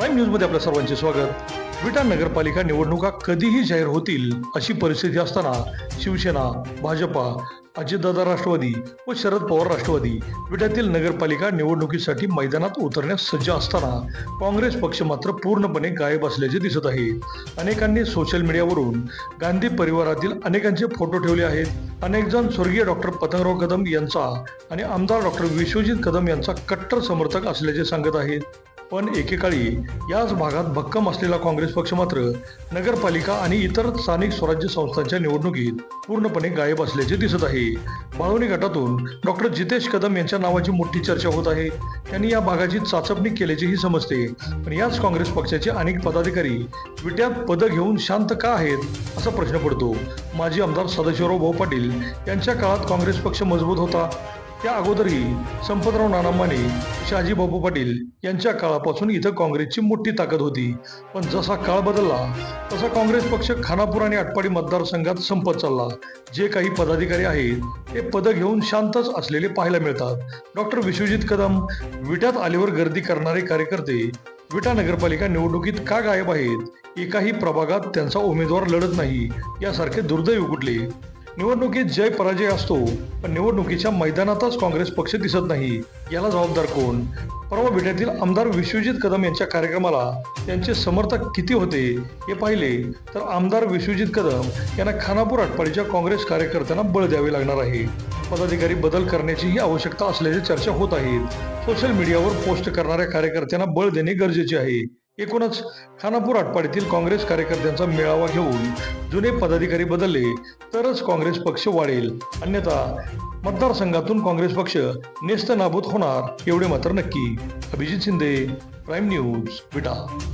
Prime न्यूजमध्ये आपल्या सर्वांचे स्वागत. विटा नगरपालिका निवडणुका कधीही जाहीर होतील अशी परिस्थिती असताना शिवसेना भाजपा अजितदादा राष्ट्रवादी व शरद पवार राष्ट्रवादी विट्यातील नगरपालिका निवडणुकीसाठी मैदानात उतरण्यास सज्ज असताना काँग्रेस पक्ष मात्र पूर्णपणे गायब असल्याचे दिसत आहे. अनेकांनी सोशल मीडियावरून गांधी परिवारातील अनेकांचे फोटो ठेवले आहेत. अनेक जण स्वर्गीय डॉक्टर पतंगराव कदम यांचा आणि आमदार डॉक्टर विश्वजित कदम यांचा कट्टर समर्थक असल्याचे सांगत आहेत. पण एकेकाळी याच भागात भक्कम असलेला काँग्रेस पक्ष मात्र नगरपालिका आणि इतर स्थानिक स्वराज्य संस्थांच्या निवडणुकीत पूर्णपणे गायब असल्याचे दिसत आहे. बाळवणी गटातून डॉक्टर जितेश कदम यांच्या नावाची मोठी चर्चा होत आहे. त्यांनी या भागाची चाचपणी केल्याचेही समजते. पण याच काँग्रेस पक्षाचे अनेक पदाधिकारी विट्यात पदं घेऊन शांत का आहेत असा प्रश्न पडतो. माजी आमदार सदाशिवराव भाऊ पाटील यांच्या काळात काँग्रेस पक्ष मजबूत होता. त्या अगोदरही संपतराव नाना माने पाटील यांच्या काळापासून इथं काँग्रेसची मोठी ताकद होती. पण जसा काळ बदलला तसा काँग्रेस पक्ष खानापूर आणि आटपाडी मतदारसंघात संपत चालला. जे काही पदाधिकारी आहेत ते पदं घेऊन शांतच असलेले पाहायला मिळतात. डॉक्टर विश्वजित कदम विट्यात आल्यावर गर्दी करणारे कार्यकर्ते विटा नगरपालिका निवडणुकीत का गायब आहेत एकाही प्रभागात त्यांचा उमेदवार लढत नाही यासारखे दुर्दैव उघडले. निवडणुकीत जय पराजय असतो पण निवडणुकीच्या मैदानातच काँग्रेस पक्ष दिसत नाही. याला जबाबदार कोण? परवा विट्यातील आमदार विश्वजित कदम यांच्या कार्यक्रमाला त्यांचे समर्थक किती होते हे पाहिले तर आमदार विश्वजित कदम यांना खानापूर आटपाडीच्या काँग्रेस कार्यकर्त्यांना बळ द्यावे लागणार आहे. पदाधिकारी बदल करण्याचीही आवश्यकता असल्याची चर्चा होत आहेत सोशल मीडियावर पोस्ट करणाऱ्या कार्यकर्त्यांना बळ देणे गरजेचे आहे. एकूणच खानापूर आटपाडीतील काँग्रेस कार्यकर्त्यांचा मेळावा घेऊन जुने पदाधिकारी बदलले तरच काँग्रेस पक्ष वाढेल. अन्यथा मतदारसंघातून काँग्रेस पक्ष नेस्त नाबूत होणार एवढे मात्र नक्की. Abhijit Shinde prime news Vita.